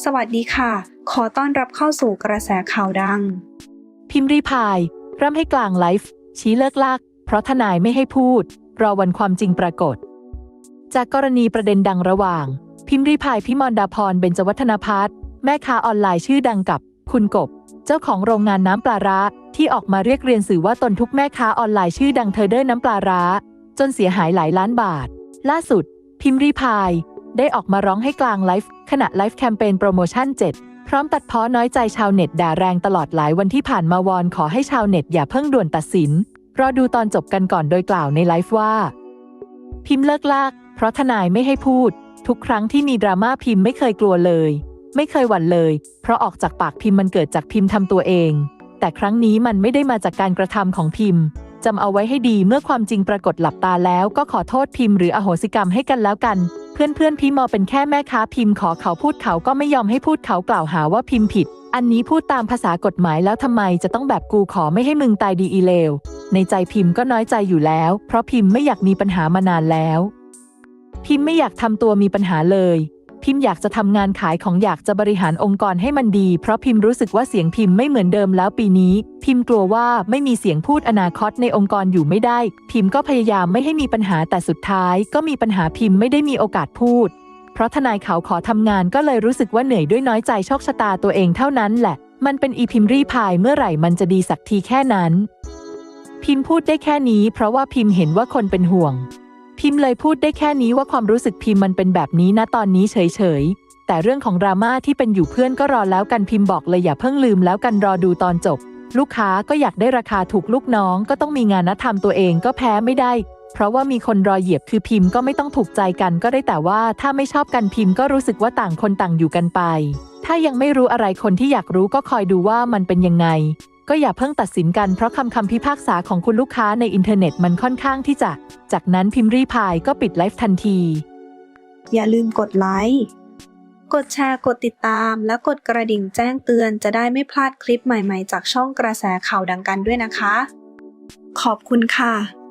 สวัสดีค่ะ ขอต้อนรับเข้าสู่กระแสข่าวดัง พิมพ์รีพายร่ำให้กลางไลฟ์ชี้เลิกลาก เพราะทนายไม่ให้พูด รอวันความจริงปรากฏ จากกรณีประเด็นดังระหว่าง พิมพ์รีพายพิมรดาพรเบญจวัฒนพัฒน์แม่ค้าออนไลน์ชื่อดังกับ คุณกบ เจ้าของโรงงานน้ำปลาร้าที่ออกมาเรียกเรียนสื่อว่าตนทุกแม่ค้าออนไลน์ชื่อดังเธอเดอร์น้ำปลาร้า จนเสียหายหลายล้านบาท ล่าสุด พิมพ์รีพายได้ออกมาร้องให้กลางไลฟ์ ขณะไลฟ์แคมเปญโปรโมชั่น 7 พร้อมตัดพ้อน้อยใจชาวเน็ตด่าแรงตลอดหลายวันที่ผ่านมาวอนขอให้ชาวเน็ตอย่าเพิ่งด่วนตัดสิน รอดูตอนจบกันก่อนโดยกล่าวในไลฟ์ว่า พิมพ์เลิกลาก เพราะทนายไม่ให้พูด ทุกครั้งที่มีดราม่าพิมพ์ไม่เคยกลัวเลย ไม่เคยหวั่นเลย เพราะออกจากปากพิมพ์มันเกิดจากพิมพ์ทำตัวเอง แต่ครั้งนี้มันไม่ได้มาจากการกระทำของพิมพ์ จำเอาไว้ให้ดีเมื่อความจริงปรากฏหลับตาแล้วก็ขอโทษพิมพ์หรืออโหสิกรรมให้กันแล้วกัน เพื่อนเพื่อนพี่มอเป็นแค่แม่ค้าพิมพ์ขอเขาพูดเขาก็ไม่ยอมให้พูดเขากล่าวหาว่าพิมพ์ผิด อันนี้พูดตามภาษากฎหมายแล้วทำไมจะต้องแบบกูขอไม่ให้มึงตายดีอีเลว ในใจพิมพ์ก็น้อยใจอยู่แล้ว เพราะพิมพ์ไม่อยากมีปัญหามานานแล้ว พิมพ์ไม่อยากทำตัวมีปัญหาเลย พิมพ์อยากจะทำงานขายของอยากจะบริหารองค์กรให้มันดี เพราะพิมพ์รู้สึกว่าเสียงพิมพ์ไม่เหมือนเดิมแล้วปีนี้ พิมพ์กลัวว่าไม่มีเสียงพูดอนาคตในองค์กรอยู่ไม่ได้ พิมพ์ก็พยายามไม่ให้มีปัญหาแต่สุดท้าย ก็มีปัญหาพิมพ์ไม่ได้มีโอกาสพูด เพราะทนายเขาขอทำงานก็เลยรู้สึกว่าเหนื่อยด้วยน้อยใจโชคชะตาตัวเองเท่านั้นแหละ มันเป็นอีพิมพ์รีพายเมื่อไหร่มันจะดีสักทีแค่นั้น พิมพ์พูดได้แค่นี้ เพราะว่าพิมพ์เห็นว่าคนเป็นห่วง พิมพ์เลยพูดได้แค่นี้ว่าความรู้สึกพิมพ์มันเป็นแบบนี้นะตอนนี้เฉยๆ แต่เรื่องของดราม่าที่เป็นอยู่เพื่อนก็รอแล้วกันพิมพ์บอกเลยอย่าเพิ่งลืมแล้วกันรอดูตอนจบ ลูกค้าก็อยากได้ราคาถูกลูกน้องก็ต้องมีงานนะทำตัวเองก็แพ้ไม่ได้ เพราะว่ามีคนรอเหยียบคือพิมพ์ก็ไม่ต้องถูกใจกันก็ได้แต่ว่าถ้าไม่ชอบกันพิมพ์ก็รู้สึกว่าต่างคนต่างอยู่กันไป ถ้ายังไม่รู้อะไรคนที่อยากรู้ก็คอยดูว่ามันเป็นยังไง ก็อย่าเพิ่งตัดสินกันเพราะคำคำพิพากษาของคุณลูกค้าในอินเทอร์เน็ตมันค่อนข้างที่จะ จากนั้นพิมพ์รีพายก็ปิดไลฟ์ทันที อย่าลืมกดไลค์ กดแชร์ กดติดตาม และกดกระดิ่งแจ้งเตือนจะได้ไม่พลาดคลิปใหม่ๆ จากช่องกระแสข่าวดังกันด้วยนะคะ ขอบคุณค่ะ